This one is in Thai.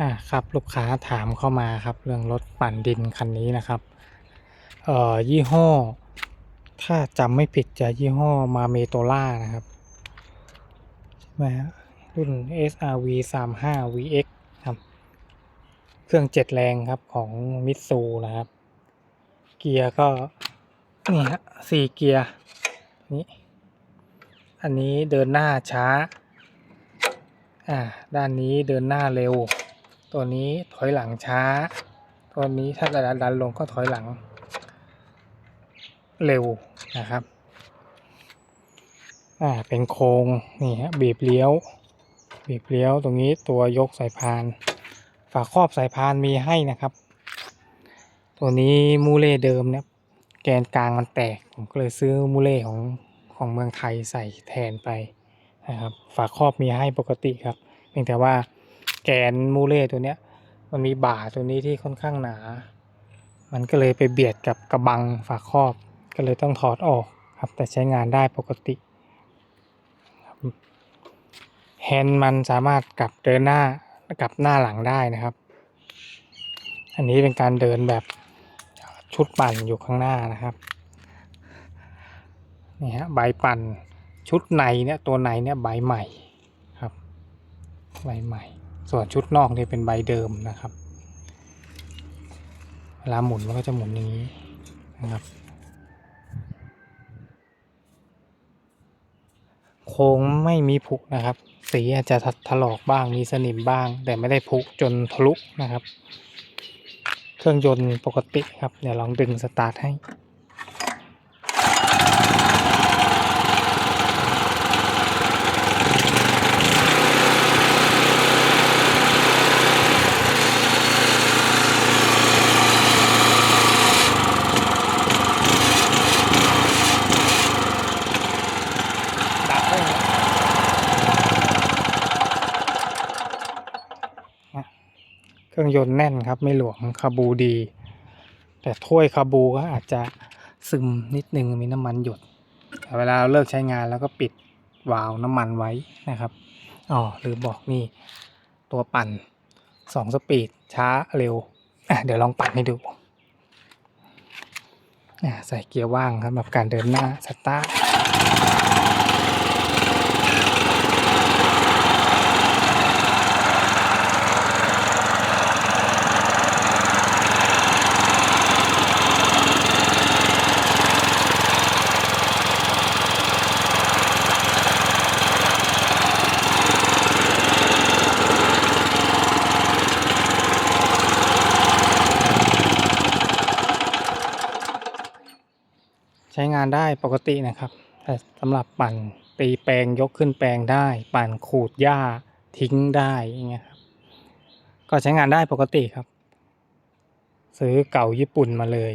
อ่าครับลูกค้าถามเข้ามาครับเรื่องรถปั่นดินคันนี้นะครับ เอ่อยี่ห้อ ถ้าจำไม่ผิดจะยี่ห้อมาเมโตล่านะครับใช่ไหมฮะรุ่น SRV 35 VX ครับ เครื่องเจ็ดแรงครับของมิตซูนะครับ เกียร์ก็นี่ฮะสี่เกียร์นี่อันนี้เดินหน้าช้า อ่า ด้านนี้เดินหน้าเร็ว ตัวนี้ถอยหลังช้า ตัวนี้ถ้าดันดันลงก็ถอยหลัง เร็วนะครับ อ่า เป็นโครงนี่ฮะบีบเลี้ยว บีบเลี้ยวตรงนี้ตัวยกสายพาน ฝาครอบสายพานมีให้นะครับ ตัวนี้มูเล่เดิมเนี่ยแกนกลางมันแตก ผมก็เลยซื้อมูเล่ของของเมืองไทยใส่แทนไปนะครับ ฝาครอบมีให้ปกติครับ เพียงแต่ว่า แกนมูเล่ตัวเนี้ย มันมีบ่าตัวนี้ที่ค่อนข้างหนา มันก็เลยไปเบียดกับกระบังฝาครอบ ก็เลยต้องถอดออกครับ แต่ใช้งานได้ปกติแฮนด์มันสามารถกลับเดินหน้ากลับหน้าหลังได้นะครับ อันนี้เป็นการเดินแบบชุดปั่นอยู่ข้างหน้านะครับนี่ฮะใบปั่นชุดในเนี่ยตัวในเนี่ยใบใหม่ครับใบใหม่ ส่วนชุดนอกเนี่ยเป็นใบเดิมนะครับ เวลาหมุนมันก็จะหมุนอย่างนี้นะครับ โค้งไม่มีผุนะครับ สีอาจจะถลอกบ้างมีสนิมบ้าง แต่ไม่ได้ผุจนทะลุนะครับ เครื่องยนต์ปกติครับ เดี๋ยวลองดึงสตาร์ทให้ ดับได้ไหมอะ เครื่องยนต์แน่นครับ ไม่หลวมคาบูดี แต่ถ้วยคาบูก็อาจจะซึมนิดนึงมีน้ำมันหยดแต่เวลาเราเลิกใช้งานแล้วก็ปิดวาล์วน้ำมันไว้นะครับอ๋อหรือบอกนี่ตัวปั่นสองสปีดช้าเร็วอะเดี๋ยวลองปั่นให้ดูอะใส่เกียร์ว่างครับแบบการเดินหน้าสตาร์ท ใช้งานได้ปกตินะครับ แต่สำหรับปั่นตีแปลงยกขึ้นแปลงได้ ปั่นขูดหญ้าทิ้งได้อย่างเงี้ยครับก็ใช้งานได้ปกติครับ ซื้อเก่าญี่ปุ่นมาเลย